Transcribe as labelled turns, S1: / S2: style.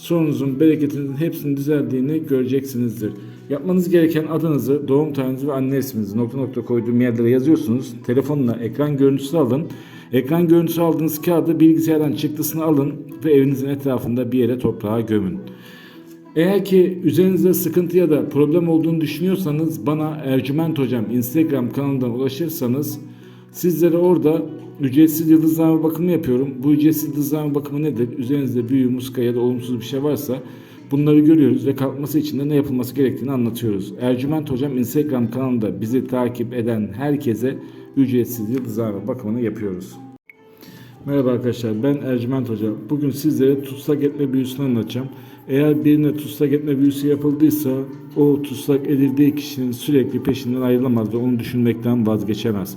S1: sorunuzun, bereketinizin hepsinin düzeldiğini göreceksinizdir. Yapmanız gereken adınızı, doğum tarihinizi ve anne isminizi nokta nokta koyduğum yerlere yazıyorsunuz. Telefonla ekran görüntüsü alın. Ekran görüntüsü aldığınız kağıdı bilgisayardan çıktısını alın ve evinizin etrafında bir yere toprağa gömün. Eğer ki üzerinizde sıkıntı ya da problem olduğunu düşünüyorsanız bana Ercüment Hocam Instagram kanalından ulaşırsanız sizlere orada ücretsiz yıldızlama bakımı yapıyorum. Bu ücretsiz yıldızlama bakımı nedir? Üzerinizde büyü, muska ya da olumsuz bir şey varsa bunları görüyoruz ve kalkması için de ne yapılması gerektiğini anlatıyoruz. Ercüment Hocam Instagram kanalında bizi takip eden herkese ücretsiz yıldızlama bakımını yapıyoruz. Merhaba arkadaşlar ben Ercüment Hoca. Bugün sizlere tutsak etme büyüsünü anlatacağım. Eğer birine tutsak etme büyüsü yapıldıysa o tutsak edildiği kişinin sürekli peşinden ayrılamaz ve onu düşünmekten vazgeçemez.